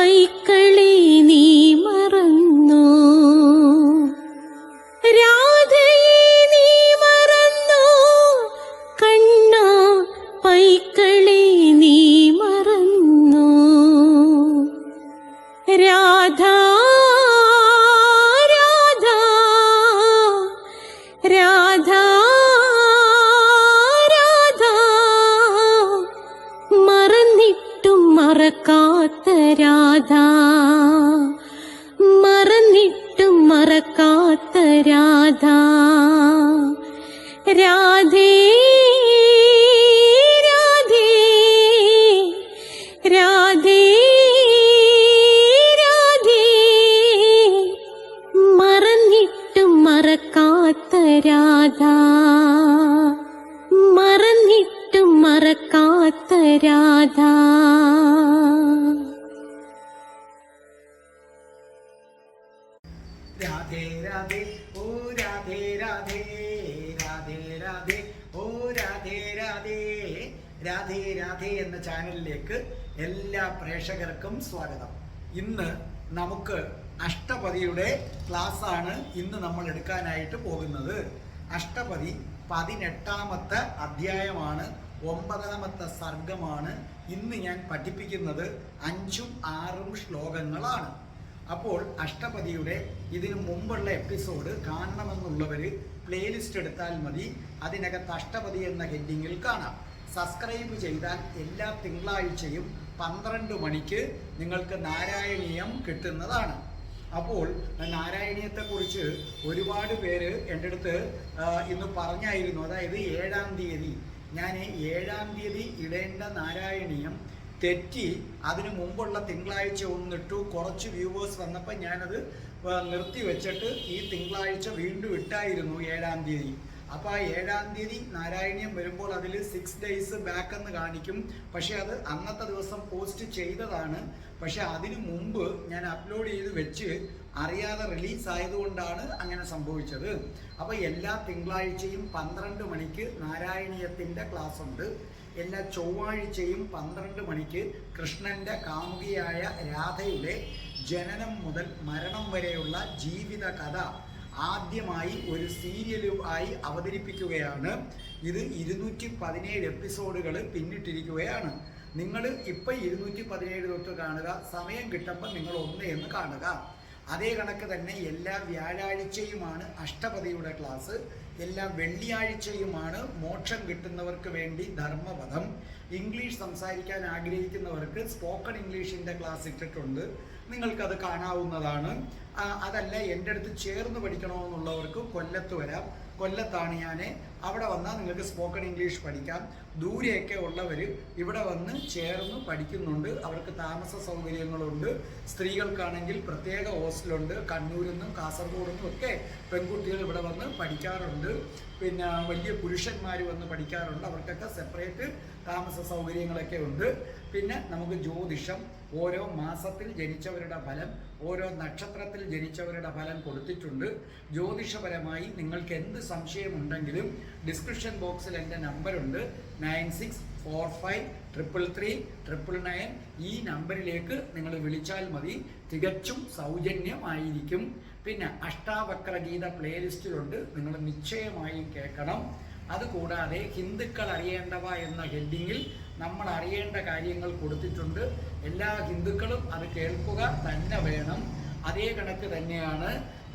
பைக்களே മറക്കാത്ത രാധ. രാധേ രാധേ ഓ രാധേ രാധേ രാധേ രാധേ ഓ രാധേ രാധേ രാധേ രാധേ എന്ന ചാനലിലേക്ക് എല്ലാ പ്രേക്ഷകർക്കും സ്വാഗതം. ഇന്ന് നമുക്ക് അഷ്ടപതിയുടെ ക്ലാസ് ആണ് ഇന്ന് നമ്മൾ എടുക്കാനായിട്ട് പോകുന്നത്. അഷ്ടപതി പതിനെട്ടാമത്തെ അധ്യായമാണ് ഒമ്പതാമത്തെ സർഗമാണ് ഇന്ന് ഞാൻ പഠിപ്പിക്കുന്നത് അഞ്ചും ആറും ശ്ലോകങ്ങളാണ്. അപ്പോൾ അഷ്ടപതിയുടെ ഇതിനു മുമ്പുള്ള എപ്പിസോഡ് കാണണമെന്നുള്ളവർ പ്ലേലിസ്റ്റ് എടുത്താൽ മതി. അതിനകത്ത് അഷ്ടപതി എന്ന ഹെഡിങ്ങിൽ കാണാം. സബ്സ്ക്രൈബ് ചെയ്താൽ എല്ലാ തിങ്കളാഴ്ചയും പന്ത്രണ്ട് മണിക്ക് നിങ്ങൾക്ക് നാരായണീയം കിട്ടുന്നതാണ്. അപ്പോൾ നാരായണീയത്തെക്കുറിച്ച് ഒരുപാട് പേര് എന്റെ അടുത്ത് ഇന്ന് പറഞ്ഞായിരുന്നു. അതായത് ഏഴാം തീയതി. ഞാൻ ഏഴാം തീയതി ഇടേണ്ട നാരായണീയം തെറ്റി അതിന് മുമ്പുള്ള തിങ്കളാഴ്ച ഒന്നിട്ടു കുറച്ച് വ്യൂവേഴ്സ് വന്നപ്പോൾ ഞാനത് നിർത്തി വെച്ചിട്ട് ഈ തിങ്കളാഴ്ച വീണ്ടും ഇട്ടായിരുന്നു ഏഴാം തീയതി. അപ്പോൾ ആ ഏഴാം തീയതി നാരായണീയം വരുമ്പോൾ അതിൽ സിക്സ് ഡേയ്സ് ബാക്ക് എന്ന് കാണിക്കും. പക്ഷേ അത് അന്നത്തെ ദിവസം പോസ്റ്റ് ചെയ്തതാണ്. പക്ഷെ അതിനു മുമ്പ് ഞാൻ അപ്ലോഡ് ചെയ്ത് വെച്ച് അറിയാതെ റിലീസ് ആയതുകൊണ്ടാണ് അങ്ങനെ സംഭവിച്ചത്. അപ്പോൾ എല്ലാ തിങ്കളാഴ്ചയും പന്ത്രണ്ട് മണിക്ക് നാരായണീയത്തിന്റെ ക്ലാസ് ഉണ്ട് എല്ലാ ചൊവ്വാഴ്ചയും പന്ത്രണ്ട് മണിക്ക് കൃഷ്ണന്റെ കാമുകിയായ രാധയുടെ ജനനം മുതൽ മരണം വരെയുള്ള ജീവിത കഥ ആദ്യമായി ഒരു സീരിയലുമായി അവതരിപ്പിക്കുകയാണ്. ഇത് ഇരുന്നൂറ്റി പതിനേഴ് എപ്പിസോഡുകൾ പിന്നിട്ടിരിക്കുകയാണ്. നിങ്ങൾ ഇപ്പം ഇരുന്നൂറ്റി പതിനേഴ് തൊട്ട് കാണുക. സമയം കിട്ടുമ്പോൾ നിങ്ങൾ ഒന്ന് എന്ന് കാണുക. അതേ കണക്ക് തന്നെ എല്ലാ വ്യാഴാഴ്ചയുമാണ് അഷ്ടപതിയുടെ ക്ലാസ് എല്ലാ വെള്ളിയാഴ്ചയുമാണ് മോക്ഷം കിട്ടുന്നവർക്ക് വേണ്ടി ധർമ്മപഥം ഇംഗ്ലീഷ് സംസാരിക്കാൻ ആഗ്രഹിക്കുന്നവർക്ക് സ്പോക്കൺ ഇംഗ്ലീഷിന്റെ ക്ലാസ് ഇട്ടിട്ടുണ്ട്. നിങ്ങൾക്കത് കാണാവുന്നതാണ്. അതല്ല എന്റെ അടുത്ത് ചേർന്ന് പഠിക്കണമെന്നുള്ളവർക്ക് കൊല്ലത്ത് വരാം. കൊല്ലത്താണ് ഞാൻ അവിടെ വന്നാൽ നിങ്ങൾക്ക് സ്പോക്കൺ ഇംഗ്ലീഷ് പഠിക്കാം. ദൂരെയൊക്കെ ഉള്ളവർ ഇവിടെ വന്ന് ചേർന്ന് പഠിക്കുന്നുണ്ട്. അവർക്ക് താമസ സൗകര്യങ്ങളുണ്ട്. സ്ത്രീകൾക്കാണെങ്കിൽ പ്രത്യേക ഹോസ്റ്റലുണ്ട്. കണ്ണൂരിൽ നിന്നും കാസർഗോഡ് നിന്നും ഒക്കെ പെൺകുട്ടികൾ ഇവിടെ വന്ന് പഠിക്കാറുണ്ട്. പിന്നെ വലിയ പുരുഷന്മാർ വന്ന് പഠിക്കാറുണ്ട്. അവർക്കൊക്കെ സെപ്പറേറ്റ് താമസ സൗകര്യങ്ങളൊക്കെ ഉണ്ട്. പിന്നെ നമുക്ക് ജ്യോതിഷം ഓരോ മാസത്തിൽ ജനിച്ചവരുടെ ഫലം ഓരോ നക്ഷത്രത്തിൽ ജനിച്ചവരുടെ ഫലം കൊടുത്തിട്ടുണ്ട്. ജ്യോതിഷപരമായി നിങ്ങൾക്ക് എന്ത് സംശയമുണ്ടെങ്കിലും ഡിസ്ക്രിപ്ഷൻ ബോക്സിൽ എന്റെ നമ്പറുണ്ട്. Nine six four five triple three triple nine ഈ നമ്പറിലേക്ക് നിങ്ങൾ വിളിച്ചാൽ മതി. തികച്ചും സൗജന്യമായിരിക്കും. പിന്നെ അഷ്ടാവക്ര ഗീത പ്ലേലിസ്റ്റിലുണ്ട്. നിങ്ങൾ നിശ്ചയമായും കേൾക്കണം. അതുകൂടാതെ ഹിന്ദുക്കൾ അറിയേണ്ടവ എന്ന ഹെഡിങ്ങിൽ നമ്മൾ അറിയേണ്ട കാര്യങ്ങൾ കൊടുത്തിട്ടുണ്ട്. എല്ലാ ഹിന്ദുക്കളും അത് കേൾക്കുക തന്നെ വേണം. അതേ കണക്ക് തന്നെയാണ്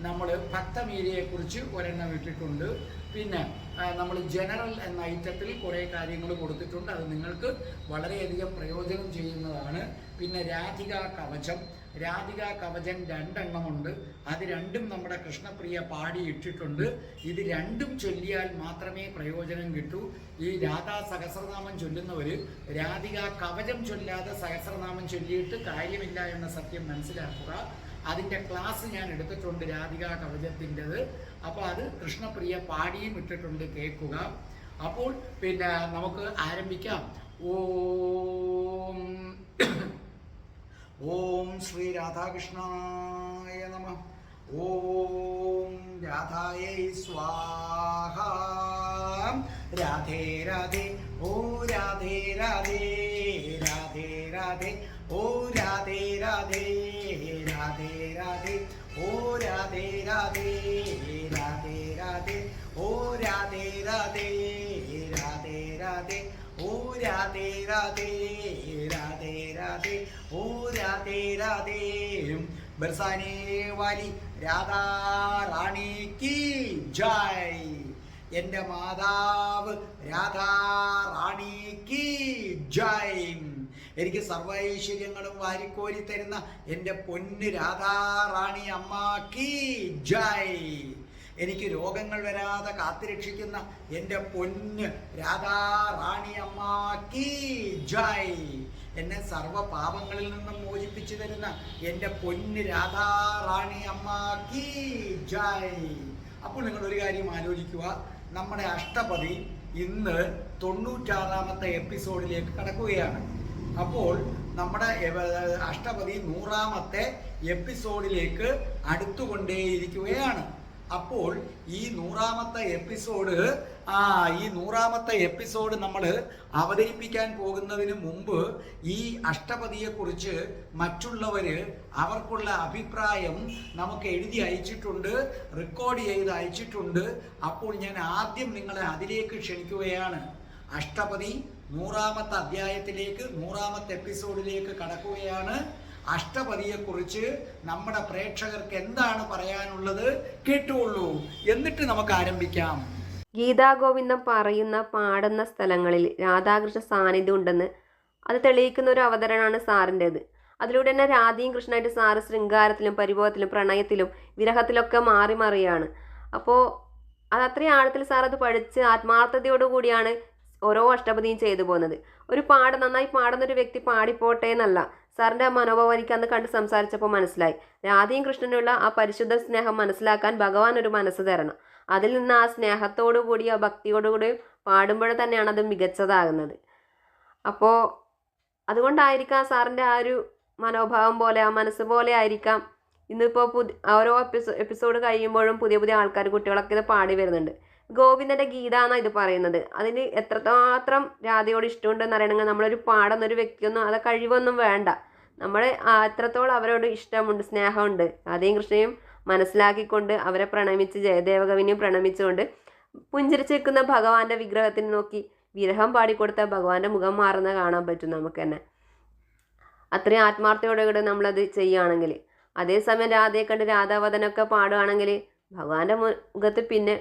നമ്മൾ ഭക്തമീരയെക്കുറിച്ച് ഒരെണ്ണം ഇട്ടിട്ടുണ്ട്. പിന്നെ നമ്മൾ ജനറൽ എന്ന ഐറ്റത്തിൽ കുറേ കാര്യങ്ങൾ കൊടുത്തിട്ടുണ്ട്. അത് നിങ്ങൾക്ക് വളരെയധികം പ്രയോജനം ചെയ്യുന്നതാണ്. പിന്നെ രാധിക കവചം. രാധിക കവചം രണ്ടെണ്ണമുണ്ട്. അത് രണ്ടും നമ്മുടെ കൃഷ്ണപ്രിയ പാടി ഇട്ടിട്ടുണ്ട് ഇത് രണ്ടും ചൊല്ലിയാൽ മാത്രമേ പ്രയോജനം കിട്ടൂ. ഈ രാധാ സഹസ്രനാമം ചൊല്ലുന്നവർ രാധിക കവചം ചൊല്ലാതെ സഹസ്രനാമം ചൊല്ലിയിട്ട് കാര്യമില്ല എന്ന സത്യം മനസ്സിലാക്കുക. അതിന്റെ ക്ലാസ് ഞാൻ എടുത്തിട്ടുണ്ട് രാധിക കവചത്തിന്റെത്. അപ്പോൾ അത് കൃഷ്ണപ്രിയ പാടിയും ഇട്ടിട്ടുണ്ട് കേൾക്കുക. അപ്പോൾ പിന്നെ നമുക്ക് ആരംഭിക്കാം. ഓം ഓം ശ്രീ രാധാകൃഷ്ണായ നമ. ഓം രാധായൈ സ്വാഹ. രാധേ രാധേ. ഓ രാധേ രാധേ. ഓ രാധേ രാധേ രാധേ രാധേ. ഓ രാധേ രാധേ രാധേ രാധേ. ഓ രാധേ രാധേ. ബർസാനേ വാലി രാധാ റാണിക്ക് ജയ്. എന്റെ മാതാവ് രാധാ റാണി കി ജയ്. എനിക്ക് സർവൈശ്വര്യങ്ങളും വാരിക്കോരി തരുന്ന എന്റെ പൊന്ന് രാധാ റാണി അമ്മ ജയ്. എനിക്ക് രോഗങ്ങൾ വരാതെ കാത്തുരക്ഷിക്കുന്ന എന്റെ പൊന്ന് രാധാ റാണി അമ്മ കി ജയ്. എന്നെ സർവ പാപങ്ങളിൽ നിന്നും മോചിപ്പിച്ചു തരുന്ന എന്റെ പൊന്ന് രാധാ റാണി അമ്മ കി ജയ്. അപ്പോൾ നിങ്ങൾ ഒരു കാര്യം ആലോചിക്കുക. നമ്മുടെ അഷ്ടപതി ഇന്ന് തൊണ്ണൂറ്റാറാമത്തെ എപ്പിസോഡിലേക്ക് കടക്കുകയാണ്. അപ്പോൾ നമ്മുടെ അഷ്ടപതി നൂറാമത്തെ എപ്പിസോഡിലേക്ക് അടുത്തുകൊണ്ടേയിരിക്കുകയാണ്. അപ്പോൾ ഈ നൂറാമത്തെ എപ്പിസോഡ് ആ ഈ നൂറാമത്തെ എപ്പിസോഡ് നമ്മൾ അവതരിപ്പിക്കാൻ പോകുന്നതിന് മുമ്പ് ഈ അഷ്ടപതിയെക്കുറിച്ച് മറ്റുള്ളവർ അവർക്കുള്ള അഭിപ്രായം നമുക്ക് എഴുതി അയച്ചിട്ടുണ്ട് റെക്കോർഡ് ചെയ്ത് അയച്ചിട്ടുണ്ട്. അപ്പോൾ ഞാൻ ആദ്യം നിങ്ങളെ അതിലേക്ക് ക്ഷണിക്കുകയാണ്. അഷ്ടപതി നൂറാമത്തെ അധ്യായത്തിലേക്ക് നൂറാമത്തെ എപ്പിസോഡിലേക്ക് കടക്കുകയാണ്. അഷ്ടപതിയെക്കുറിച്ച് നമ്മുടെ പ്രേക്ഷകർക്ക് എന്താണ് പറയാനുള്ളത് കേട്ടുകൊള്ളൂ. എന്നിട്ട് നമുക്ക് ആരംഭിക്കാം. ഗീതാഗോവിന്ദം പറയുന്ന പാടുന്ന സ്ഥലങ്ങളിൽ രാധാകൃഷ്ണ സാന്നിധ്യം ഉണ്ടെന്ന് അത് തെളിയിക്കുന്ന ഒരു അവതരണമാണ് സാറിന്റേത്. അതിലൂടെ തന്നെ രാധയും കൃഷ്ണനായിട്ട് സാറ് ശൃംഗാരത്തിലും പരിഭവത്തിലും പ്രണയത്തിലും വിരഹത്തിലൊക്കെ മാറി മാറിയാണ്. അപ്പോൾ അത് അത്രയും ആഴത്തിൽ സാർ അത് പഠിച്ച് ആത്മാർത്ഥതയോടുകൂടിയാണ് ഓരോ അഷ്ടപതിയും ചെയ്തു പോകുന്നത്. ഒരു പാട് നന്നായി പാടുന്ന ഒരു വ്യക്തി പാടിപ്പോട്ടെ എന്നല്ല. സാറിന്റെ ആ മനോഭാവം എനിക്ക് അന്ന് കണ്ട് സംസാരിച്ചപ്പോൾ മനസ്സിലായി. രാധയും കൃഷ്ണനുള്ള ആ പരിശുദ്ധ സ്നേഹം മനസ്സിലാക്കാൻ ഭഗവാൻ ഒരു മനസ്സ് തരണം. അതിൽ നിന്ന് ആ സ്നേഹത്തോടു കൂടി ആ ഭക്തിയോടു കൂടി പാടുമ്പോൾ തന്നെയാണ് അത് മികച്ചതാകുന്നത്. അപ്പോൾ അതുകൊണ്ടായിരിക്കാം സാറിന്റെ ആ ഒരു മനോഭാവം പോലെ ആ മനസ്സ് പോലെ ആയിരിക്കാം ഇന്നിപ്പോൾ പുതി ഓരോ എപ്പിസോ എപ്പിസോഡ് കഴിയുമ്പോഴും പുതിയ പുതിയ ആൾക്കാർ കുട്ടികളൊക്കെ ഇത് പാടി വരുന്നുണ്ട്. ഗോവിന്ദന്റെ ഗീത എന്നാണ് ഇത് പറയുന്നത്. അതിന് എത്രമാത്രം രാധയോട് ഇഷ്ടമുണ്ടെന്ന് അറിയണമെങ്കിൽ നമ്മളൊരു പാടുന്ന ഒരു വ്യക്തിയൊന്നും അത് കഴിവൊന്നും വേണ്ട. നമ്മൾ എത്രത്തോളം അവരോട് ഇഷ്ടമുണ്ട് സ്നേഹമുണ്ട് രാധയും കൃഷ്ണയും മനസ്സിലാക്കിക്കൊണ്ട് അവരെ പ്രണമിച്ച് ജയദേവകവിനെയും പ്രണമിച്ചുകൊണ്ട് പുഞ്ചിരിച്ചിരിക്കുന്ന ഭഗവാന്റെ വിഗ്രഹത്തിന് നോക്കി വിരഹം പാടിക്കൊടുത്ത ഭഗവാന്റെ മുഖം മാറുന്ന കാണാൻ പറ്റും നമുക്ക് തന്നെ. അത്രയും ആത്മാർത്ഥയോടുകൂടി നമ്മളത് ചെയ്യുകയാണെങ്കിൽ. അതേസമയം രാധയെ കണ്ട് രാധാവതനൊക്കെ പാടുകയാണെങ്കിൽ ഭഗവാന്റെ മുഖത്ത് പിന്നെ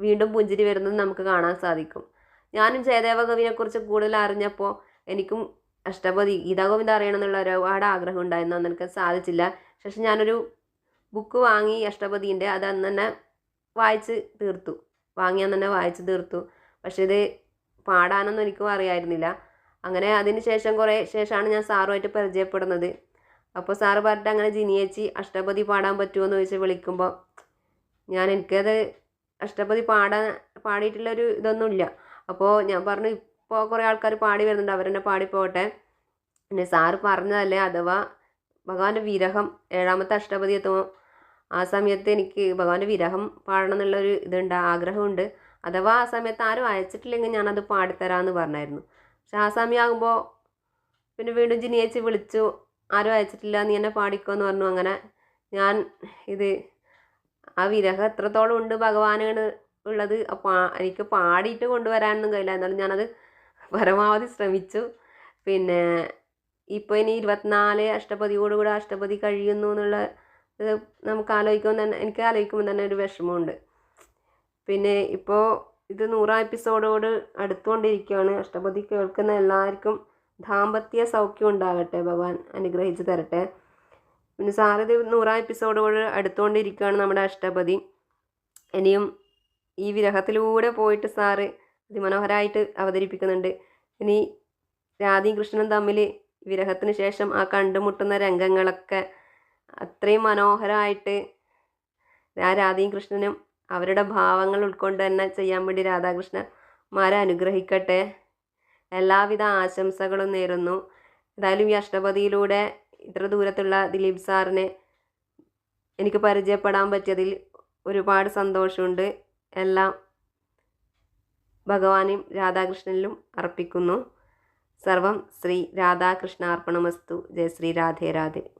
വീണ്ടും പുഞ്ചിരി വരുന്നത് നമുക്ക് കാണാൻ സാധിക്കും. ഞാനും ജയദേവ കുറിച്ച് കൂടുതൽ അറിഞ്ഞപ്പോൾ എനിക്കും അഷ്ടപതി ഗീതാഗോവിന്ദ അറിയണമെന്നുള്ള ഒരുപാട് ആഗ്രഹം ഉണ്ടായിരുന്നു. അന്ന് എനിക്ക് സാധിച്ചില്ല. പക്ഷെ ഞാനൊരു ബുക്ക് വാങ്ങി അഷ്ടപതിന്റെ അത് അന്ന് തന്നെ വായിച്ച് തീർത്തു. വാങ്ങി അന്ന് തന്നെ വായിച്ച് തീർത്തു. പക്ഷേ ഇത് പാടാനൊന്നും എനിക്കും അറിയായിരുന്നില്ല. അങ്ങനെ അതിന് ശേഷം കുറേ ശേഷമാണ് ഞാൻ സാറുമായിട്ട് പരിചയപ്പെടുന്നത്. അപ്പോൾ സാറ് പറഞ്ഞിട്ട് അങ്ങനെ ജിനിയേച്ചി അഷ്ടപതി പാടാൻ പറ്റുമോ എന്ന് ചോദിച്ച് വിളിക്കുമ്പോൾ ഞാൻ എനിക്കത് അഷ്ടപതി പാടാൻ പാടിയിട്ടുള്ളൊരു ഇതൊന്നുമില്ല. അപ്പോൾ ഞാൻ പറഞ്ഞു ഇപ്പോൾ കുറേ ആൾക്കാർ പാടി വരുന്നുണ്ട് അവർ അവരെന്നെ പാടിപ്പോട്ടെ പിന്നെ സാറ് പറഞ്ഞതല്ലേ അഥവാ ഭഗവാന്റെ വിരഹം ഏഴാമത്തെ അഷ്ടപതി എത്തുമ്പോൾ ആ സമയത്ത് എനിക്ക് ഭഗവാന്റെ വിരഹം പാടണം എന്നുള്ളൊരു ഇതുണ്ട് ആഗ്രഹമുണ്ട്. അഥവാ ആ സമയത്ത് ആരും അയച്ചിട്ടില്ലെങ്കിൽ ഞാനത് പാടിത്തരാമെന്ന് പറഞ്ഞായിരുന്നു. പക്ഷെ ആ സമയമാകുമ്പോൾ പിന്നെ വീണ്ടും ജിനിയേച്ചി വിളിച്ചു ആരും അയച്ചിട്ടില്ല നീ എന്നെ പാടിക്കോ എന്ന് പറഞ്ഞു. അങ്ങനെ ഞാൻ ഇത് ആ വിരഹം എത്രത്തോളം ഉണ്ട് ഭഗവാനാണ് ഉള്ളത്. അപ്പോൾ എനിക്ക് പാടിയിട്ട് കൊണ്ടുവരാനൊന്നും കഴിയില്ല. എന്നാലും ഞാനത് പരമാവധി ശ്രമിച്ചു. പിന്നെ ഇപ്പോൾ ഇനി ഇരുപത്തിനാല് അഷ്ടപതിയോടുകൂടെ അഷ്ടപതി കഴിയുന്നു എന്നുള്ള ഇത് നമുക്ക് ആലോചിക്കുമ്പോൾ തന്നെ എനിക്ക് ആലോചിക്കുമ്പോൾ തന്നെ ഒരു വിഷമമുണ്ട്. പിന്നെ ഇപ്പോൾ ഇത് നൂറാം എപ്പിസോഡോട് അടുത്തുകൊണ്ടിരിക്കുകയാണ്. അഷ്ടപതി കേൾക്കുന്ന എല്ലാവർക്കും ദാമ്പത്യ സൗഖ്യം ഉണ്ടാകട്ടെ ഭഗവാൻ അനുഗ്രഹിച്ച് തരട്ടെ. പിന്നെ സാരഥി നൂറാം എപ്പിസോഡോട് അടുത്തുകൊണ്ടിരിക്കുകയാണ് നമ്മുടെ അഷ്ടപതി. ഇനിയും ഈ വിരഹത്തിലൂടെ പോയിട്ട് സാറ് അതിമനോഹരമായിട്ട് അവതരിപ്പിക്കുന്നുണ്ട്. ഇനി രാധയും കൃഷ്ണനും തമ്മിൽ വിരഹത്തിന് ശേഷം ആ കണ്ടുമുട്ടുന്ന രംഗങ്ങളൊക്കെ അത്രയും മനോഹരമായിട്ട് ആ രാധയും കൃഷ്ണനും അവരുടെ ഭാവങ്ങൾ ഉൾക്കൊണ്ട് തന്നെ ചെയ്യാൻ വേണ്ടി രാധാകൃഷ്ണന്മാരെ അനുഗ്രഹിക്കട്ടെ. എല്ലാവിധ ആശംസകളും നേരുന്നു. എന്തായാലും ഈ അഷ്ടപതിയിലൂടെ ഇത്ര ദൂരത്തുള്ള ദിലീപ് സാറിനെ എനിക്ക് പരിചയപ്പെടാൻ പറ്റിയതിൽ ഒരുപാട് സന്തോഷമുണ്ട്. എല്ലാം ഭഗവാനും രാധാകൃഷ്ണനിലും അർപ്പിക്കുന്നു. സർവം ശ്രീ രാധാകൃഷ്ണാർപ്പണമസ്തു. ജയ ശ്രീ രാധേ രാധേ.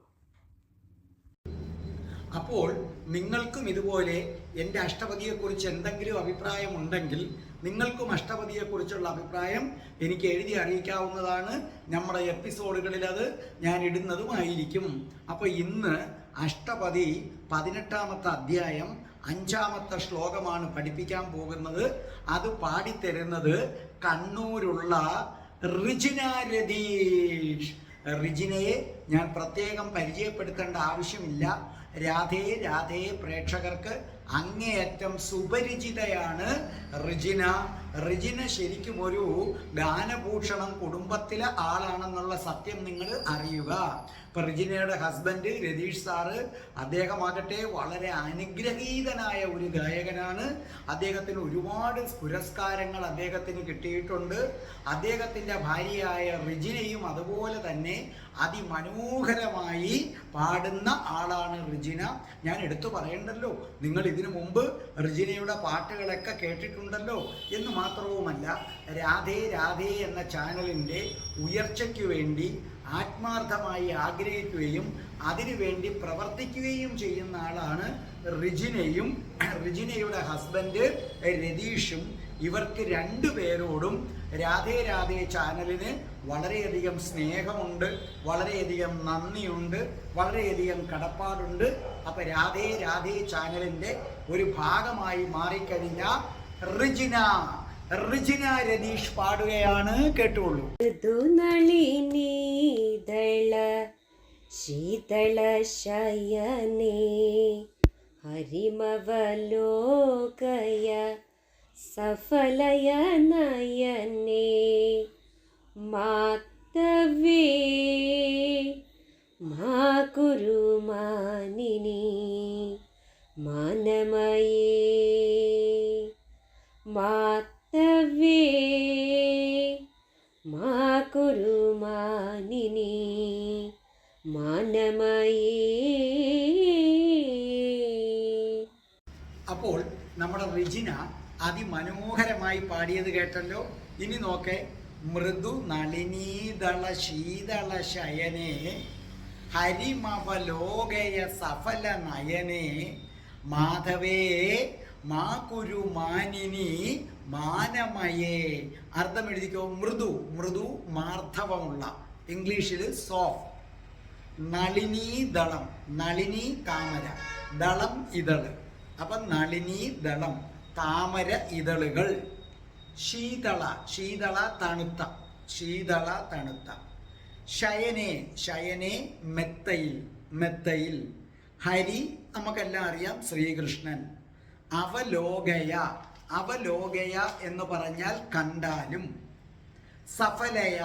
അപ്പോൾ നിങ്ങൾക്കും ഇതുപോലെ എന്റെ അഷ്ടപതിയെക്കുറിച്ച് എന്തെങ്കിലും അഭിപ്രായം ഉണ്ടെങ്കിൽ നിങ്ങൾക്കും അഷ്ടപതിയെക്കുറിച്ചുള്ള അഭിപ്രായം എനിക്ക് എഴുതി അറിയിക്കാവുന്നതാണ്. നമ്മുടെ എപ്പിസോഡുകളിൽ അത് ഞാൻ ഇടുന്നതുമായിരിക്കും. അപ്പോൾ ഇന്ന് അഷ്ടപതി പതിനെട്ടാമത്തെ അധ്യായം അഞ്ചാമത്തെ ശ്ലോകമാണ് പഠിപ്പിക്കാൻ പോകുന്നത്. അത് പാടിത്തരുന്നത് കണ്ണൂരുള്ള റിജിന രതീഷ് റിജിനയെ ഞാൻ പ്രത്യേകം പരിചയപ്പെടുത്തേണ്ട ആവശ്യമില്ല. രാധേ രാധേ പ്രേക്ഷകർക്ക് അങ്ങേയറ്റം സുപരിചിതയാണ് റിജിന. റിജിന ശരിക്കും ഒരു ഗാനഭൂഷണം കുടുംബത്തിലെ ആളാണെന്നുള്ള സത്യം നിങ്ങൾ അറിയുക. ഇപ്പൊ റിജിനയുടെ ഹസ്ബൻഡ് രതീഷ് സാറ് അദ്ദേഹമാകട്ടെ വളരെ അനുഗ്രഹീതനായ ഒരു ഗായകനാണ്. അദ്ദേഹത്തിന് ഒരുപാട് പുരസ്കാരങ്ങൾ അദ്ദേഹത്തിന് കിട്ടിയിട്ടുണ്ട്. അദ്ദേഹത്തിന്റെ ഭാര്യയായ റിജിനയും അതുപോലെ തന്നെ അതിമനോഹരമായി പാടുന്ന ആളാണ് റിജിന. ഞാൻ എടുത്തു പറയണ്ടല്ലോ നിങ്ങൾ ഇതിനു മുമ്പ് റിജിനയുടെ പാട്ടുകളൊക്കെ കേട്ടിട്ടുണ്ടല്ലോ എന്ന് മാത്രവുമല്ല രാധേ രാധേ എന്ന ചാനലിന്റെ ഉയർച്ചയ്ക്ക് വേണ്ടി ആത്മാർത്ഥമായി ആഗ്രഹിക്കുകയും അതിനുവേണ്ടി പ്രവർത്തിക്കുകയും ചെയ്യുന്ന ആളാണ് റിജിനയും. റിജിനയുടെ ഹസ്ബൻഡ് രതീഷും. ഇവർക്ക് രണ്ടു പേരോടും രാധേ രാധേ ചാനലിന് വളരെയധികം സ്നേഹമുണ്ട് വളരെയധികം നന്ദിയുണ്ട് വളരെയധികം കടപ്പാടുണ്ട്. അപ്പൊ രാധേ രാധേ ചാനലിന്റെ ഒരു ഭാഗമായി മാറിക്കഴിഞ്ഞ റിജിന റിജിന രതീഷ് പാടുകയാണ് ഋതുനളിനീതള ശീതള ശയനേ ഹരിമവലോകയ സഫലയ നയനേ മാത്തവേ മാ മാനമയേ മാത്തവേ మా മാനമയേ. അപ്പോൾ നമ്മുടെ റിജിന അതിമനോഹരമായി പാടിയത് കേട്ടല്ലോ. ഇനി നോക്കെ മൃദു നളിനീതള ശീതള ശയനേ ഹരിമവലോകയ സഫല നയനേ മാധവേ മാ കുരു മാനിനി മാനമയേ. അർത്ഥം എഴുതിക്കോ മൃദു. മൃദു മാർദ്ധവമുള്ള. ഇംഗ്ലീഷിൽ സോഫ്റ്റ് നളിനി ദളം. നളിനി താമര. ദളം ഇതൾ. അപ്പൊ നളിനി ദളം. താമര ഇതളുകൾ. ശീതള. ശീതള തണുത്ത. ശീതള തണുത്ത. ശയനെ. ശയനെ മെത്തയിൽ. മെത്തയിൽ. ഹരി നമുക്കെല്ലാം അറിയാം ശ്രീകൃഷ്ണൻ. അവലോകയ അവലോകയ എന്ന് പറഞ്ഞാൽ കണ്ടാലും. സഫലയ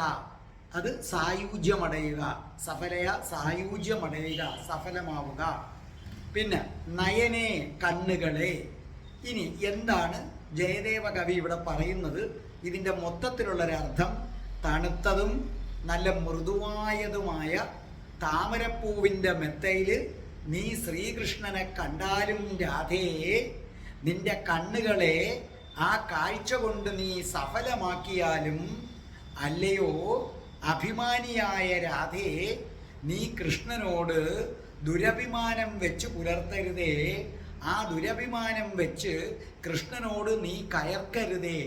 അത് സായുജ്യമടയുക. സഫലയ സായുജ്യമടയുക സഫലമാവുക. പിന്നെ നയനെ കണ്ണുകളെ. ഇനി എന്താണ് ജയദേവ കവി ഇവിടെ പറയുന്നത്? ഇതിന്റെ മൊത്തത്തിലുള്ളൊരർത്ഥം തണുത്തതും നല്ല മൃദുവായതുമായ താമരപ്പൂവിന്റെ മെത്തയിൽ നീ ശ്രീകൃഷ്ണനെ കണ്ടാലും രാധേ നിന്റെ കണ്ണുകളെ ആ കാഴ്ച കൊണ്ട് നീ സഫലമാക്കിയാലും അല്ലയോ? അഭിമാനിയായ രാധേ നീ കൃഷ്ണനോട് ദുരഭിമാനം വെച്ച് പുലർത്തരുതേ. ആ ദുരഭിമാനം വെച്ച് കൃഷ്ണനോട് നീ കയർക്കരുതേ.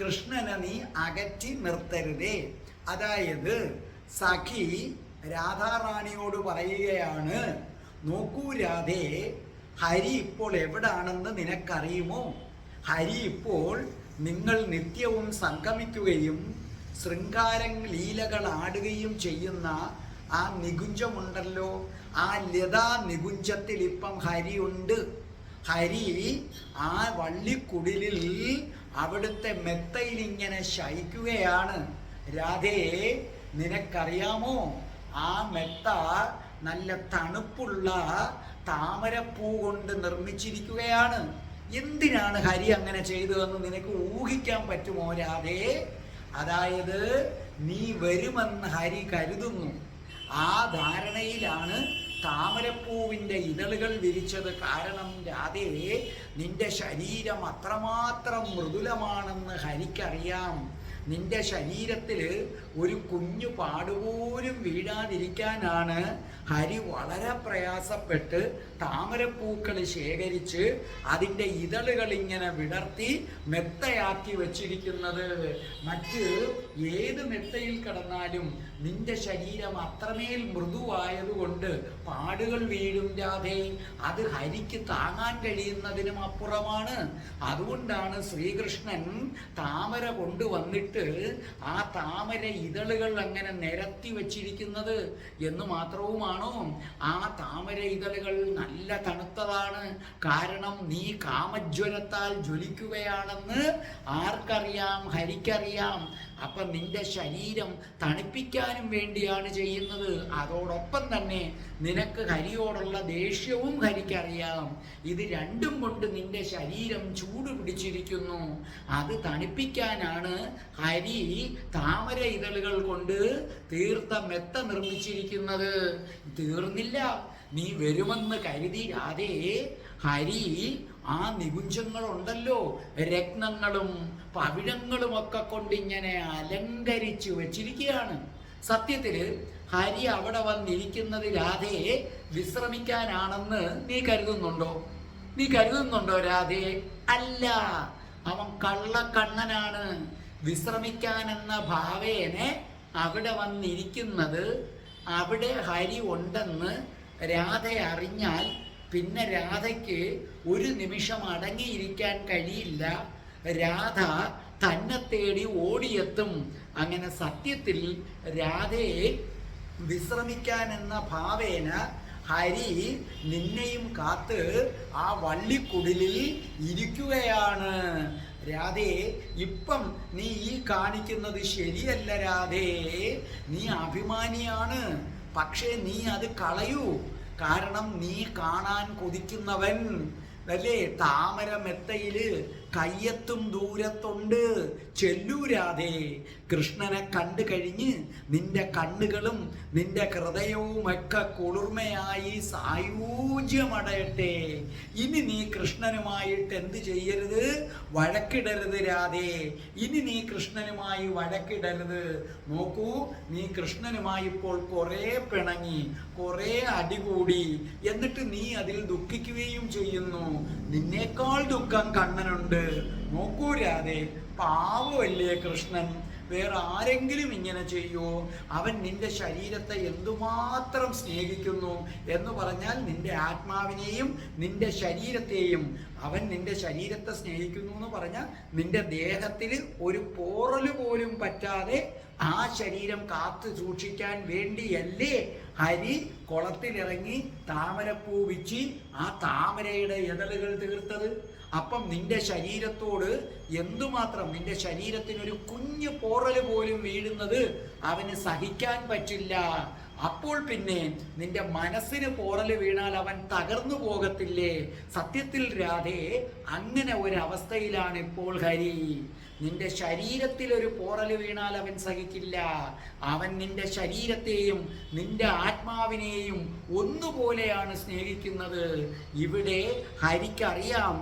കൃഷ്ണനെ നീ അകറ്റി നിർത്തരുതേ. അതായത് സഖി രാധാറാണിയോട് പറയുകയാണ് നോക്കൂ രാധേ ഹരി ഇപ്പോൾ എവിടാണെന്ന് നിനക്കറിയുമോ? ഹരി ഇപ്പോൾ നിങ്ങൾ നിത്യവും സംഗമിക്കുകയും ശൃംഗാരം ലീലകൾ ആടുകയും ചെയ്യുന്ന ആ നികുഞ്ചമുണ്ടല്ലോ. ആ ലതാ നികുഞ്ചത്തിൽ ഇപ്പം ഹരി ഉണ്ട്. ഹരി ആ വള്ളിക്കുടിലിൽ അവിടുത്തെ മെത്തയിൽ ഇങ്ങനെ ശയിക്കുകയാണ്. രാധേ നിനക്കറിയാമോ? ആ മെത്ത നല്ല തണുപ്പുള്ള താമരപ്പൂ കൊണ്ട് നിർമ്മിച്ചിരിക്കുകയാണ്. എന്തിനാണ് ഹരി അങ്ങനെ ചെയ്തതെന്ന് നിനക്ക് ഊഹിക്കാൻ പറ്റുമോ രാധേ? അതായത് നീ വരുമെന്ന് ഹരി കരുതുന്നു. ആ ധാരണയിലാണ് താമരപ്പൂവിന്റെ ഇതളുകൾ വിരിച്ചത്. കാരണം രാധേ നിന്റെ ശരീരം അത്രമാത്രം മൃദുലമാണെന്ന് ഹരിക്കറിയാം. നിന്റെ ശരീരത്തിൽ ഒരു കുഞ്ഞു പാടുപോലും വീഴാതിരിക്കാനാണ് ഹരി വളരെ പ്രയാസപ്പെട്ട് താമരപ്പൂക്കൾ ശേഖരിച്ച് അതിന്റെ ഇതളുകൾ ഇങ്ങനെ വിടർത്തി മെത്തയാക്കി വച്ചിരിക്കുന്നത്. മറ്റ് ഏത് മെത്തയിൽ കിടന്നാലും നിന്റെ ശരീരം അത്രമേൽ മൃദുവായതുകൊണ്ട് പാടുകൾ വീഴും രാധേ. അത് ഹരിക്ക് താങ്ങാൻ കഴിയുന്നതിനും അപ്പുറമാണ്. അതുകൊണ്ടാണ് ശ്രീകൃഷ്ണൻ താമര കൊണ്ടുവന്നിട്ട് ആ താമര ഇതളുകൾ അങ്ങനെ നിരത്തി വച്ചിരിക്കുന്നത്. എന്ന് മാത്രവുമാണോ? ആ താമര ഇതളുകൾ നല്ല തണുത്തതാണ്. കാരണം നീ കാമജ്വലത്താൽ ജ്വലിക്കുകയാണെന്ന് ആർക്കറിയാം ഹരിക്കറിയാം. അപ്പം നിന്റെ ശരീരം തണുപ്പിക്കാനും വേണ്ടിയാണ് ചെയ്യുന്നത്. അതോടൊപ്പം തന്നെ നിനക്ക് ഹരിയോടുള്ള ദേഷ്യവും ഹരിക്കറിയാം. ഇത് രണ്ടും കൊണ്ട് നിന്റെ ശരീരം ചൂട് പിടിച്ചിരിക്കുന്നു. അത് തണുപ്പിക്കാനാണ് ഹരി താമര ഇതളുകൾ കൊണ്ട് തീർത്ത മെത്ത നിർമ്മിച്ചിരിക്കുന്നത്. തീർന്നില്ല. നീ വരുമെന്ന് കരുതി രാധേ ഹരി ആ നികുഞ്ചങ്ങളുണ്ടല്ലോ. രത്നങ്ങളും പവിഴങ്ങളും ഒക്കെ കൊണ്ട് ഇങ്ങനെ അലങ്കരിച്ചു വെച്ചിരിക്കുകയാണ്. സത്യത്തിൽ ഹരി അവിടെ വന്നിരിക്കുന്നത് രാധയെ വിശ്രമിക്കാനാണെന്ന് നീ കരുതുന്നുണ്ടോ? നീ കരുതുന്നുണ്ടോ രാധേ അല്ല. അവൻ കള്ളക്കണ്ണനാണ്. വിശ്രമിക്കാനെന്ന ഭാവേനെ അവിടെ വന്നിരിക്കുന്നത് അവിടെ ഹരി ഉണ്ടെന്ന് രാധ അറിഞ്ഞാൽ പിന്നെ രാധയ്ക്ക് ഒരു നിമിഷം അടങ്ങിയിരിക്കാൻ കഴിയില്ല. രാധ തന്നെ തേടി ഓടിയെത്തും. അങ്ങനെ സത്യത്തിൽ രാധയെ വിശ്രമിക്കാൻ എന്ന ഭാവേന ഹരി നിന്നെയും കാത്ത് ആ വള്ളിക്കുടിലിൽ ഇരിക്കുകയാണ്. രാധേ ഇപ്പം നീ ഈ കാണിക്കുന്നത് ശരിയല്ല രാധേ. നീ അഭിമാനിയാണ്. പക്ഷേ നീ അത് കളയൂ. കാരണം നീ കാണാൻ കൊതിക്കുന്നവൻ. അല്ലേ? താമര മെത്തയിൽ കയ്യെത്തും ദൂരത്തുണ്ട്. ചെല്ലൂരാതെ കൃഷ്ണനെ കണ്ടു കഴിഞ്ഞ് നിന്റെ കണ്ണുകളും നിന്റെ ഹൃദയവും ഒക്കെ കുളിർമയായി സായൂജ്യമടയട്ടെ. ഇനി നീ കൃഷ്ണനുമായിട്ട് എന്ത് ചെയ്യരുത്? വഴക്കിടരുത് രാധേ. ഇനി നീ കൃഷ്ണനുമായി വഴക്കിടരുത്. നോക്കൂ നീ കൃഷ്ണനുമായി ഇപ്പോൾ കുറേ പിണങ്ങി കുറേ അടികൂടി. എന്നിട്ട് നീ അതിൽ ദുഃഖിക്കുകയും ചെയ്യുന്നു. നിന്നേക്കാൾ ദുഃഖം കണ്ണനുണ്ട്. നോക്കൂ രാധേ പാവമല്ലേ കൃഷ്ണൻ? വേറെ ആരെങ്കിലും ഇങ്ങനെ ചെയ്യുമോ അവൻ നിന്റെ ശരീരത്തെ എന്തുമാത്രം സ്നേഹിക്കുന്നു എന്ന് പറഞ്ഞാൽ നിന്റെ ആത്മാവിനെയും നിന്റെ ശരീരത്തെയും അവൻ നിന്റെ ശരീരത്തെ സ്നേഹിക്കുന്നു എന്ന് പറഞ്ഞാൽ നിന്റെ ദേഹത്തിൽ ഒരു പോറൽ പോലും പറ്റാതെ ആ ശരീരം കാത്തു സൂക്ഷിക്കാൻ വേണ്ടിയല്ലേ ഹരി കുളത്തിലിറങ്ങി താമരപ്പൂ വിച്ച് ആ താമരയുടെ ഇതളുകൾ തീർത്തത്? അപ്പം നിന്റെ ശരീരത്തോട് എന്തുമാത്രം നിന്റെ ശരീരത്തിനൊരു കുഞ്ഞു പോറൽ പോലും വീഴുന്നത് അവന് സഹിക്കാൻ പറ്റില്ല. അപ്പോൾ പിന്നെ നിന്റെ മനസ്സിന് പോറൽ വീണാൽ അവൻ തകർന്നു പോകത്തില്ലേ? സത്യത്തിൽ രാധേ അങ്ങനെ ഒരവസ്ഥയിലാണ് ഇപ്പോൾ ഹരി. നിന്റെ ശരീരത്തിൽ ഒരു പോറൽ വീണാൽ അവൻ സഹിക്കില്ല. അവൻ നിന്റെ ശരീരത്തെയും നിന്റെ ആത്മാവിനെയും ഒന്നുപോലെയാണ് സ്നേഹിക്കുന്നത്. ഇവിടെ ഹരിക്കറിയാം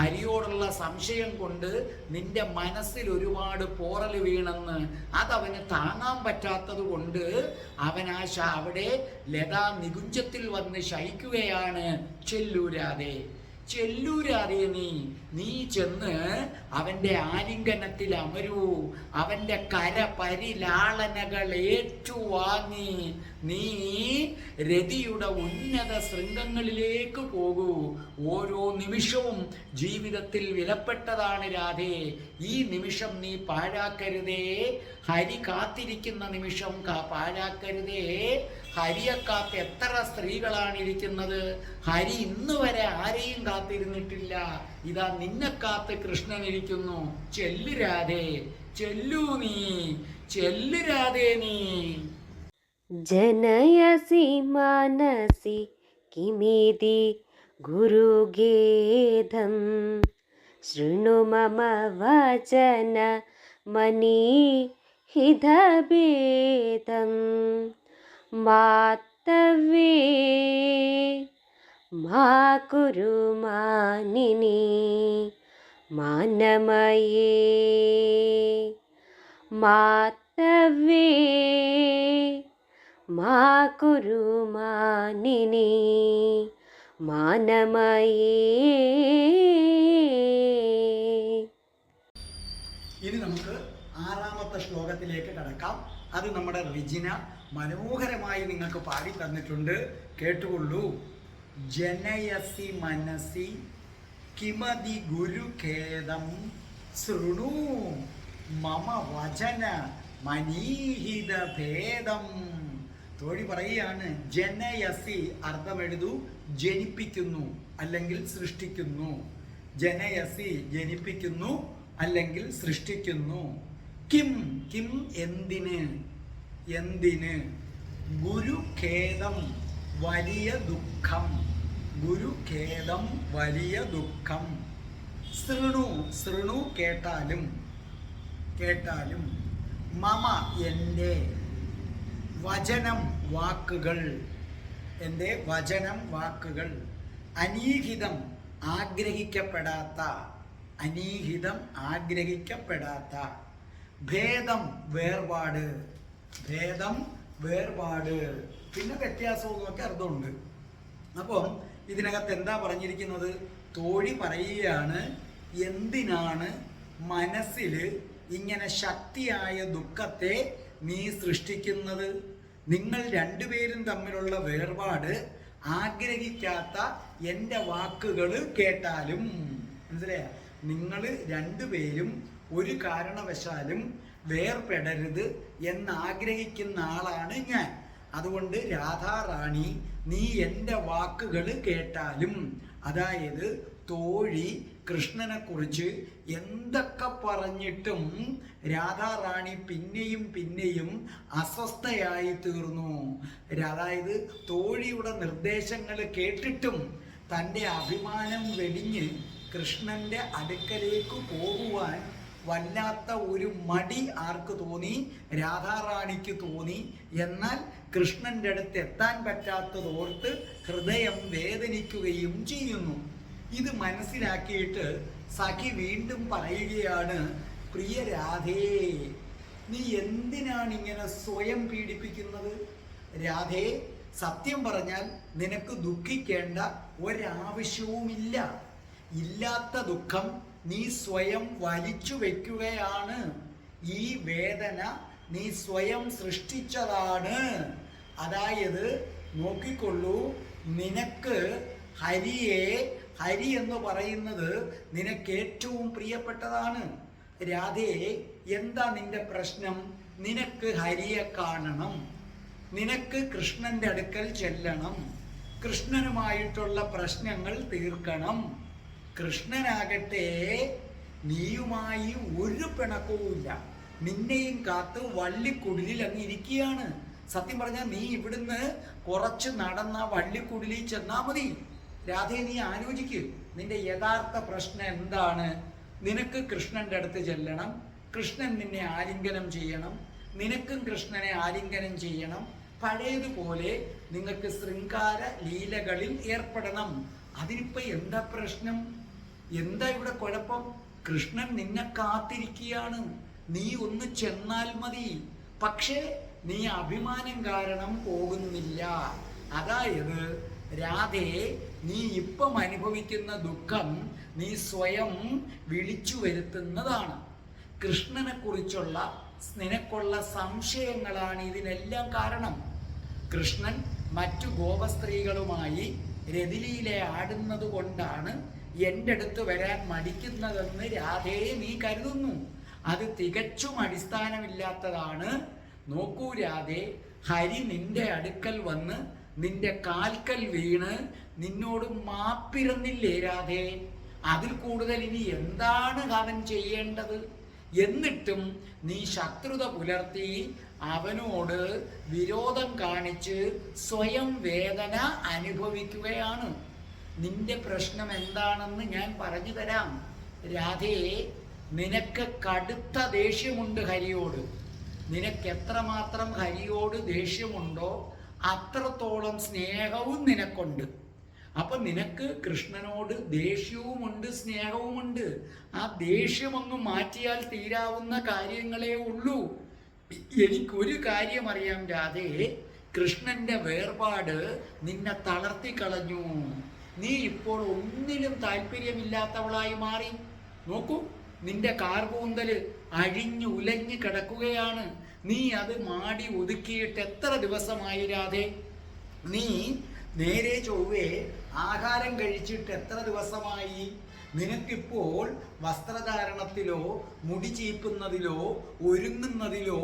ഹരിയോടുള്ള സംശയം കൊണ്ട് നിന്റെ മനസ്സിൽ ഒരുപാട് പോറൽ വീണെന്ന്. അതവന് താങ്ങാൻ പറ്റാത്തത് കൊണ്ട് അവൻ അവിടെ ലതാ നികുഞ്ചത്തിൽ വന്ന് ശയിക്കുകയാണ്. ചെല്ലൂരാതെ ചെല്ലൂരാതെ നീ. നീ ചെന്ന് അവന്റെ ആലിംഗനത്തിൽ അമരൂ അവന്റെ കര പരിലാളനകൾ ഏറ്റുവാങ്ങി നീ രതിയുടെ ഉന്നത ശൃംഗങ്ങളിലേക്ക് പോകൂ. ഓരോ നിമിഷവും ജീവിതത്തിൽ വിലപ്പെട്ടതാണ് രാധേ. ഈ നിമിഷം നീ പാഴാക്കരുതേ. ഹരി കാത്തിരിക്കുന്ന നിമിഷം പാഴാക്കരുതേ. ഹരിയെ കാത്ത് എത്ര സ്ത്രീകളാണ് ഇരിക്കുന്നത്. ഹരി ഇന്ന് വരെ ആരെയും കാത്തിരുന്നിട്ടില്ല. ഇതാ നിന്നെ കാത്ത് കൃഷ്ണൻ ഇരിക്കുന്നു. ചെല്ലു രാധേ ചെല്ലു നീ ചെല്ലു രാധേ നീ. ജനയസി മാനസി ഗുരു ഗേദം ശൃണു മമ വചന മനി ഹിതഭേദം. മാത്തവേ మా కురుమానిని మానమయే మాతవే మా కురుమానిని മാനമയേ. ഇനി നമുക്ക് ആറാമത്തെ ശ്ലോകത്തിലേക്ക് കടക്കാം. അത് നമ്മുടെ റിജിന മനോഹരമായി നിങ്ങൾക്ക് പാടി തന്നിട്ടുണ്ട്. കേട്ടുകൊള്ളൂ. ജനയസി മനസി കിമതി ഗുരുഖേദം ശൃണു. മമ വചന മനീഹിത ഭേദം. തോഴി പറയുകയാണ് ജനയസി അർത്ഥമെഴുതു ജനിപ്പിക്കുന്നു അല്ലെങ്കിൽ സൃഷ്ടിക്കുന്നു. ജനയസി ജനിപ്പിക്കുന്നു അല്ലെങ്കിൽ സൃഷ്ടിക്കുന്നു. കിം കിം എന്തിന്? എന്തിന്? ഗുരുഖേദം വലിയ ദുഃഖം. ഗുരുഖേദം വലിയ ദുഃഖം. ശൃണു ശൃണു കേട്ടാലും കേട്ടാലും മമ എന്റെ വചനം വാക്കുകൾ. എന്റെ വചനം വാക്കുകൾ. അനീഹിതം ആഗ്രഹിക്കപ്പെടാത്ത അനീഹിതം ആഗ്രഹിക്കപ്പെടാത്ത. ഭേദം വേർപാട്. ഭേദം വേർപാട്. പിന്നെ വ്യത്യാസവും ഒക്കെ അർത്ഥമുണ്ട്. അപ്പം ഇതിനകത്ത് എന്താ പറഞ്ഞിരിക്കുന്നത്? തോഴി പറയുകയാണ് എന്തിനാണ് മനസ്സിൽ ഇങ്ങനെ ശക്തിയായ ദുഃഖത്തെ നീ സൃഷ്ടിക്കുന്നത്? നിങ്ങൾ രണ്ടുപേരും തമ്മിലുള്ള വേർപാട് ആഗ്രഹിക്കാത്ത എന്റെ വാക്കുകൾ കേട്ടാലും. മനസ്സിലായ? നിങ്ങൾ രണ്ടുപേരും ഒരു കാരണവശാലും വേർപെടരുത് എന്നാഗ്രഹിക്കുന്ന ആളാണ് ഞാൻ. അതുകൊണ്ട് രാധാറാണി നീ എന്റെ വാക്കുകൾ കേട്ടാലും അതായത് തോഴി കൃഷ്ണനെ കുറിച്ച് എന്തൊക്കെ പറഞ്ഞിട്ടും രാധാറാണി പിന്നെയും പിന്നെയും അസ്വസ്ഥയായി തീർന്നു. അതായത് തോഴിയുടെ നിർദ്ദേശങ്ങൾ കേട്ടിട്ടും തന്റെ അഭിമാനം വെടിഞ്ഞ് കൃഷ്ണന്റെ അടുക്കലേക്ക് പോകുവാൻ വല്ലാത്ത ഒരു മടി ആർക്ക് തോന്നി? രാധാറാണിക്ക് തോന്നി. എന്നാൽ കൃഷ്ണന്റെ അടുത്ത് എത്താൻ പറ്റാത്തതോർത്ത് ഹൃദയം വേദനിക്കുകയും ചെയ്യുന്നു. ഇത് മനസ്സിലാക്കിയിട്ട് സഖി വീണ്ടും പറയുകയാണ് പ്രിയ രാധേ നീ എന്തിനാണ് ഇങ്ങനെ സ്വയം പീഡിപ്പിക്കുന്നത്? രാധേ സത്യം പറഞ്ഞാൽ നിനക്ക് ദുഃഖിക്കേണ്ട ഒരാവശ്യവുമില്ല. ഇല്ലാത്ത ദുഃഖം നീ സ്വയം വലിച്ചു വെക്കുകയാണ്. ഈ വേദന നീ സ്വയം സൃഷ്ടിച്ചതാണ്. അതായത് നോക്കിക്കൊള്ളൂ നിനക്ക് ഹരിയെ ഹരി എന്ന് പറയുന്നത് നിനക്ക് ഏറ്റവും പ്രിയപ്പെട്ടതാണ്. രാധേ എന്താ നിന്റെ പ്രശ്നം? നിനക്ക് ഹരിയെ കാണണം. നിനക്ക് കൃഷ്ണന്റെ അടുക്കൽ ചെല്ലണം. കൃഷ്ണനുമായിട്ടുള്ള പ്രശ്നങ്ങൾ തീർക്കണം. കൃഷ്ണനാകട്ടെ നീയുമായി ഒരു പിണക്കവുമില്ല. നിന്നെയും കാത്ത് വള്ളിക്കുടിലിൽ അങ്ങ് ഇരിക്കുകയാണ് സത്യം പറഞ്ഞാൽ നീ ഇവിടുന്ന് കുറച്ച് നടന്ന വള്ളിക്കുടിലിൽ ചെന്നാ മതി. രാധേ നീ ആലോചിക്ക് നിന്റെ യഥാർത്ഥ പ്രശ്നം എന്താണ്? നിനക്ക് കൃഷ്ണന്റെ അടുത്ത് ചെല്ലണം കൃഷ്ണൻ നിന്നെ ആലിംഗനം ചെയ്യണം നിനക്കും കൃഷ്ണനെ ആലിംഗനം ചെയ്യണം. പഴയതുപോലെ നിങ്ങൾക്ക് ശൃംഗാര ലീലകളിൽ ഏർപ്പെടണം. അതിനിപ്പോ എന്താ പ്രശ്നം? എന്താ ഇവിടെ കുഴപ്പം? കൃഷ്ണൻ നിന്നെ കാത്തിരിക്കുകയാണ്. നീ ഒന്ന് ചെന്നാൽ മതി. പക്ഷേ നീ അഭിമാനം കാരണം പോകുന്നില്ല. അതായത് രാധയെ നീ ഇപ്പം അനുഭവിക്കുന്ന ദുഃഖം നീ സ്വയം വിളിച്ചു വരുത്തുന്നതാണ്. കൃഷ്ണനെ കുറിച്ചുള്ള നിനക്കുള്ള സംശയങ്ങളാണ് ഇതിനെല്ലാം കാരണം. കൃഷ്ണൻ മറ്റു ഗോപസ്ത്രീകളുമായി രതിലീലെ ആടുന്നത് കൊണ്ടാണ് എന്റെ അടുത്ത് വരാൻ മടിക്കുന്നതെന്ന് രാധയെ നീ കരുതുന്നു. അത് തികച്ചും അടിസ്ഥാനമില്ലാത്തതാണ്. നോക്കൂ രാധെ ഹരി നിന്റെ അടുക്കൽ വന്ന് നിന്റെ കാൽക്കൽ വീണ് നിന്നോട് മാപ്പിരുന്നില്ലേ രാധേ? അതിൽ കൂടുതൽ ഇനി എന്താണ് അവൻ ചെയ്യേണ്ടത്? എന്നിട്ടും നീ ശത്രുത പുലർത്തി അവനോട് വിരോധം കാണിച്ച് സ്വയം വേദന അനുഭവിക്കുകയാണ്. നിന്റെ പ്രശ്നം എന്താണെന്ന് ഞാൻ പറഞ്ഞു തരാം. രാധയെ നിനക്ക് കടുത്ത ദേഷ്യമുണ്ട് ഹരിയോട്. നിനക്ക് എത്രമാത്രം ഹരിയോട് ദേഷ്യമുണ്ടോ അത്രത്തോളം സ്നേഹവും നിനക്കുണ്ട്. അപ്പൊ നിനക്ക് കൃഷ്ണനോട് ദേഷ്യവുമുണ്ട് സ്നേഹവുമുണ്ട്. ആ ദേഷ്യമൊന്ന് മാറ്റിയാൽ തീരാവുന്ന കാര്യങ്ങളേ ഉള്ളൂ. എനിക്കൊരു കാര്യം അറിയാം രാധേ. കൃഷ്ണന്റെ വേർപാട് നിന്നെ തളർത്തി കളഞ്ഞു. നീ ഇപ്പോൾ ഒന്നിലും താല്പര്യമില്ലാത്തവളായി മാറി. നോക്കൂ നിന്റെ കാർകൂന്തൽ അഴിഞ്ഞു ഉലഞ്ഞു കിടക്കുകയാണ്. നീ അത് മാടി ഒതുക്കിയിട്ട് എത്ര ദിവസമായി രാധേ? നീ നേരെ ചൊവ്വേ ആഹാരം കഴിച്ചിട്ട് എത്ര ദിവസമായി? നിനക്കിപ്പോൾ വസ്ത്രധാരണത്തിലോ മുടി ചീപ്പുന്നതിലോ ഒരുങ്ങുന്നതിലോ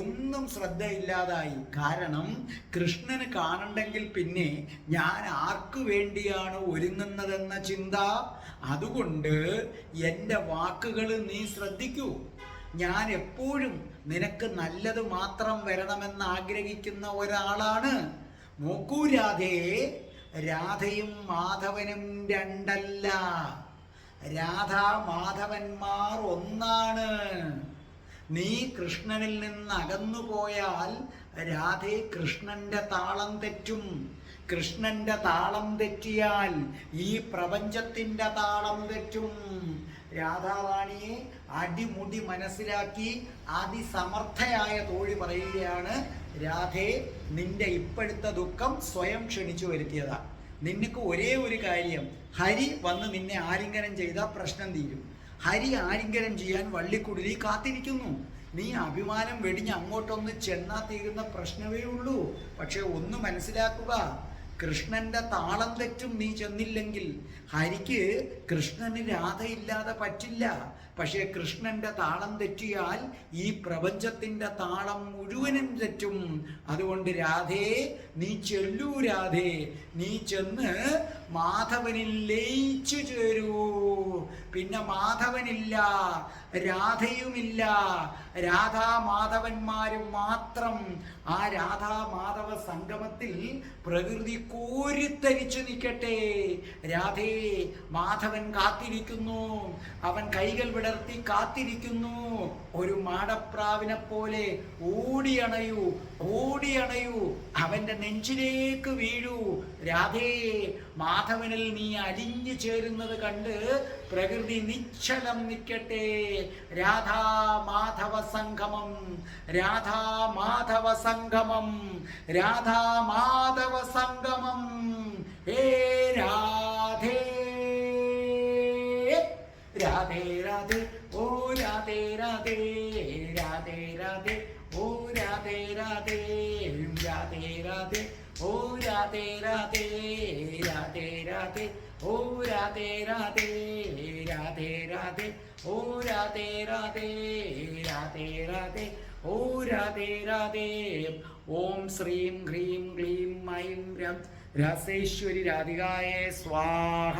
ഒന്നും ശ്രദ്ധയില്ലാതായി. കാരണം കൃഷ്ണന് കാണണ്ടെങ്കിൽ പിന്നെ ഞാൻ ആർക്കു വേണ്ടിയാണ് ഒരുങ്ങുന്നതെന്ന ചിന്ത? അതുകൊണ്ട് എന്റെ വാക്കുകൾ നീ ശ്രദ്ധിക്കൂ. ഞാൻ എപ്പോഴും നിനക്ക് നല്ലത് മാത്രം വരണമെന്ന് ആഗ്രഹിക്കുന്ന ഒരാളാണ്. നോക്കൂ രാധേ രാധയും മാധവനും രണ്ടല്ല. രാധ മാധവന്മാർ ഒന്നാണ്. നീ കൃഷ്ണനിൽ നിന്ന് അകന്നു പോയാൽ രാധെ കൃഷ്ണന്റെ താളം തെറ്റും. കൃഷ്ണന്റെ താളം തെറ്റിയാൽ ഈ പ്രപഞ്ചത്തിന്റെ താളം തെറ്റും. രാധാവാണിയെ അടിമുടി മനസ്സിലാക്കി അതിസമർത്ഥയായ തോഴി പറയുകയാണ് രാധേ നിന്റെ ഇപ്പോഴത്തെ ദുഃഖം സ്വയം ക്ഷണിച്ചു വരുത്തിയതാ. നിനക്ക് ഒരേ ഒരു കാര്യം. ഹരി വന്ന് നിന്നെ ആലിംഗനം ചെയ്താൽ പ്രശ്നം തീരും. ഹരി ആലിംഗനം ചെയ്യാൻ വള്ളിക്കുടലി കാത്തിരിക്കുന്നു. നീ അഭിമാനം വെടിഞ്ഞ് അങ്ങോട്ടൊന്ന് ചെന്നാ തീരുന്ന പ്രശ്നമേ ഉള്ളൂ. പക്ഷെ ഒന്ന് മനസ്സിലാക്കുക കൃഷ്ണന്റെ താളം തെറ്റും നീ ചെന്നില്ലെങ്കിൽ ഹരിക്ക് കൃഷ്ണന് രാധയില്ലാതെ പറ്റില്ല. പക്ഷേ കൃഷ്ണന്റെ താളം തെറ്റിയാൽ ഈ പ്രപഞ്ചത്തിന്റെ താളം മുഴുവനും തെറ്റും. അതുകൊണ്ട് രാധേ നീ ചെല്ലൂ രാധേ. നീ ചെന്ന് മാധവനിൽ ലയിച്ചു ചേരൂ. പിന്നെ മാധവനില്ല രാധയുമില്ല. രാധാ മാധവന്മാരും മാത്രം ആ രാധാ മാധവ സംഗമത്തിൽ പ്രകൃതി കോരിത്തരിച്ചു നിൽക്കട്ടെ. രാധേ മാധവൻ കാത്തിരിക്കുന്നു. അവൻ കൈകൾ വിടർത്തി കാത്തിരിക്കുന്നു. ഒരു മാടപ്രാവിനെ പോലെ ഓടിയണയൂ ഓടിയണയൂ. അവന്റെ നെഞ്ചിലേക്ക് വീഴൂ. രാധേ മാധവനിൽ നീ അലിഞ്ഞു ചേരുന്നത് കണ്ട് പ്രകൃതി നിശ്ചലം നിൽക്കട്ടെ. രാധാ മാധവ സംഗമം രാധാ മാധവ സംഗമം രാധാ മാധവ സംഗമം. ഹേ രാധേ. രാധേ രാധേ ഓ രാധേ രാധേ രാധേ രാധേ ഓ രാധേ രാധേ രാധേ രാധേ ഓ രാധേ രാധേ രാധേ രാധേ ഓ രാധേ രാധേ രാധേ രാധേ ഓ രാധേ രാധേ രാധേ രാധേ ഓ രാധേ രാധേ ഓം ശ്രീം ഹ്രീം ക്ലീം മൈം രം രസേശ്വരി രാധികായേ സ്വാഹ